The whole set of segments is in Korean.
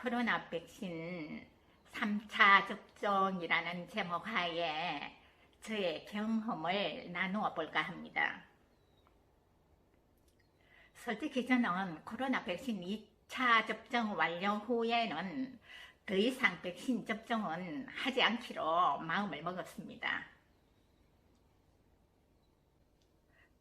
코로나 백신 3차 접종이라는 제목 하에 저의 경험을 나누어 볼까 합니다. 솔직히 저는 코로나 백신 2차 접종 완료 후에는 더 이상 백신 접종은 하지 않기로 마음을 먹었습니다.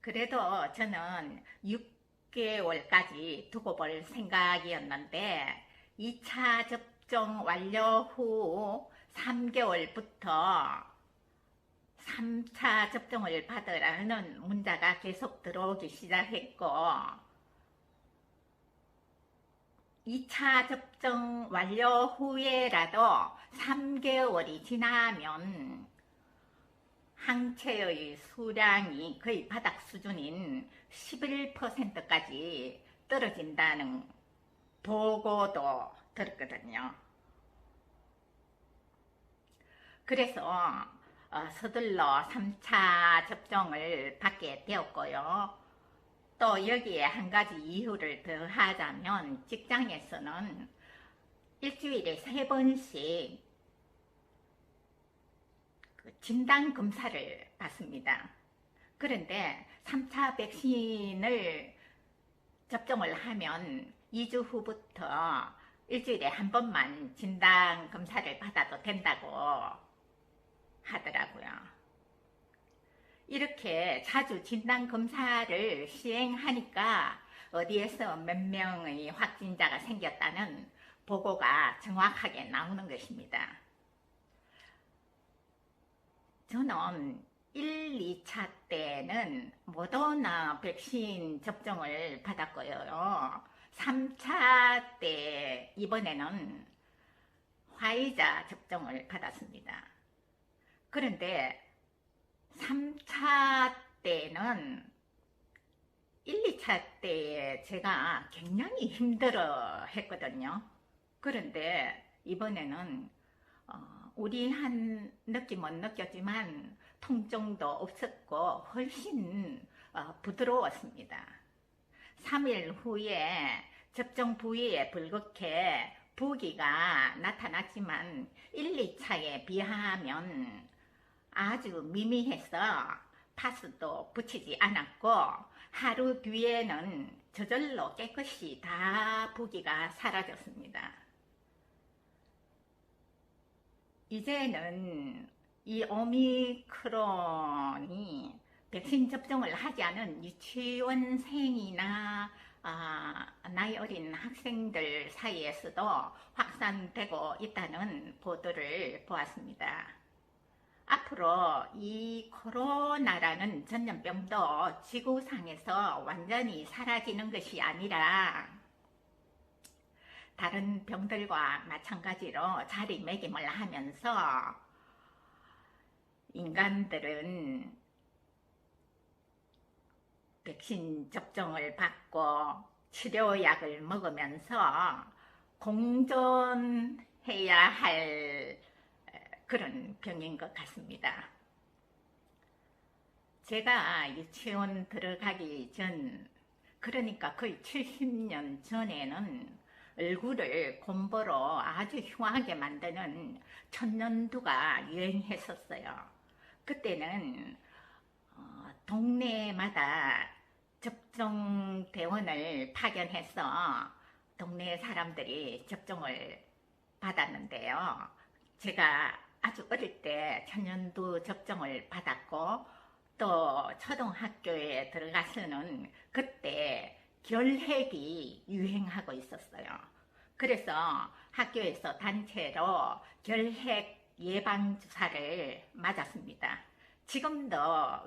그래도 저는 6개월까지 두고 볼 생각이었는데 2차 접종 완료 후 3개월부터 3차 접종을 받으라는 문자가 계속 들어오기 시작했고 2차 접종 완료 후에라도 3개월이 지나면 항체의 수량이 거의 바닥 수준인 11%까지 떨어진다는 보고도 들었거든요. 그래서 어, 서둘러 3차 접종을 받게 되었고요. 또 여기에 한 가지 이유를 더 하자면 직장에서는 일주일에 세 번씩 그 진단 검사를 받습니다. 그런데 3차 백신을 접종을 하면 2주 후부터 일주일에 한 번만 진단 검사를 받아도 된다고 하더라고요. 이렇게 자주 진단 검사를 시행하니까 어디에서 몇 명의 확진자가 생겼다는 보고가 정확하게 나오는 것입니다. 저는 1, 2차 때는 모더나 백신 접종을 받았고요. 3차 때 이번에는 화이자 접종을 받았습니다. 그런데 3차 때는 1, 2차 때 제가 굉장히 힘들어 했거든요. 그런데 이번에는 어, 우리 한 느낌은 느꼈지만 통증도 없었고 훨씬 어, 부드러웠습니다. 3일 후에 접종 부위에 불긋게 부기가 나타났지만 1, 2차에 비하면 아주 미미해서 파스도 붙이지 않았고 하루 뒤에는 저절로 깨끗이 다 부기가 사라졌습니다. 이제는 이 오미크론이 백신 접종을 하지 않은 유치원생이나 아, 나이 어린 학생들 사이에서도 확산되고 있다는 보도를 보았습니다. 앞으로 이 코로나라는 전염병도 지구상에서 완전히 사라지는 것이 아니라 다른 병들과 마찬가지로 자리매김을 하면서 인간들은 백신 접종을 받고 치료약을 먹으면서 공존해야 할 그런 병인 것 같습니다. 제가 유치원 들어가기 전, 그러니까 거의 70년 전에는 얼굴을 곰보로 아주 흉하게 만드는 천년두가 유행했었어요. 그때는 어, 동네마다 접종 대원을 파견해서 동네 사람들이 접종을 받았는데요. 제가 아주 어릴 때 천연두 접종을 받았고 또 초등학교에 들어가서는 그때 결핵이 유행하고 있었어요. 그래서 학교에서 단체로 결핵 예방 주사를 맞았습니다. 지금도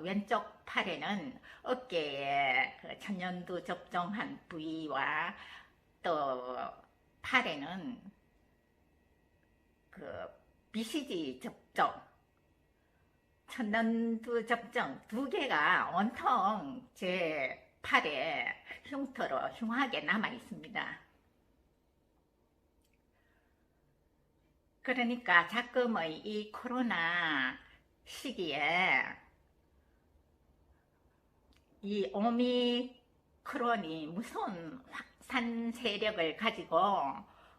왼쪽 팔에는 어깨에 그 천연두 접종한 부위와 또 팔에는 그 BCG 접종, 천연두 접종 두 개가 온통 제 팔에 흉터로 흉하게 남아 있습니다. 그러니까 자금의 이 코로나 시기에 이 오미크론이 무서운 확산 세력을 가지고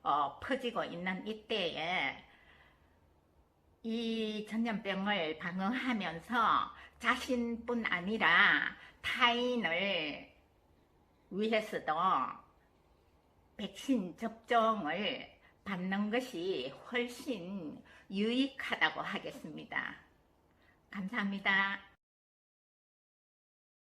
어, 퍼지고 있는 이때에 이 전염병을 방어하면서 자신뿐 아니라 타인을 위해서도 백신 접종을 받는 것이 훨씬 유익하다고 하겠습니다. 감사합니다.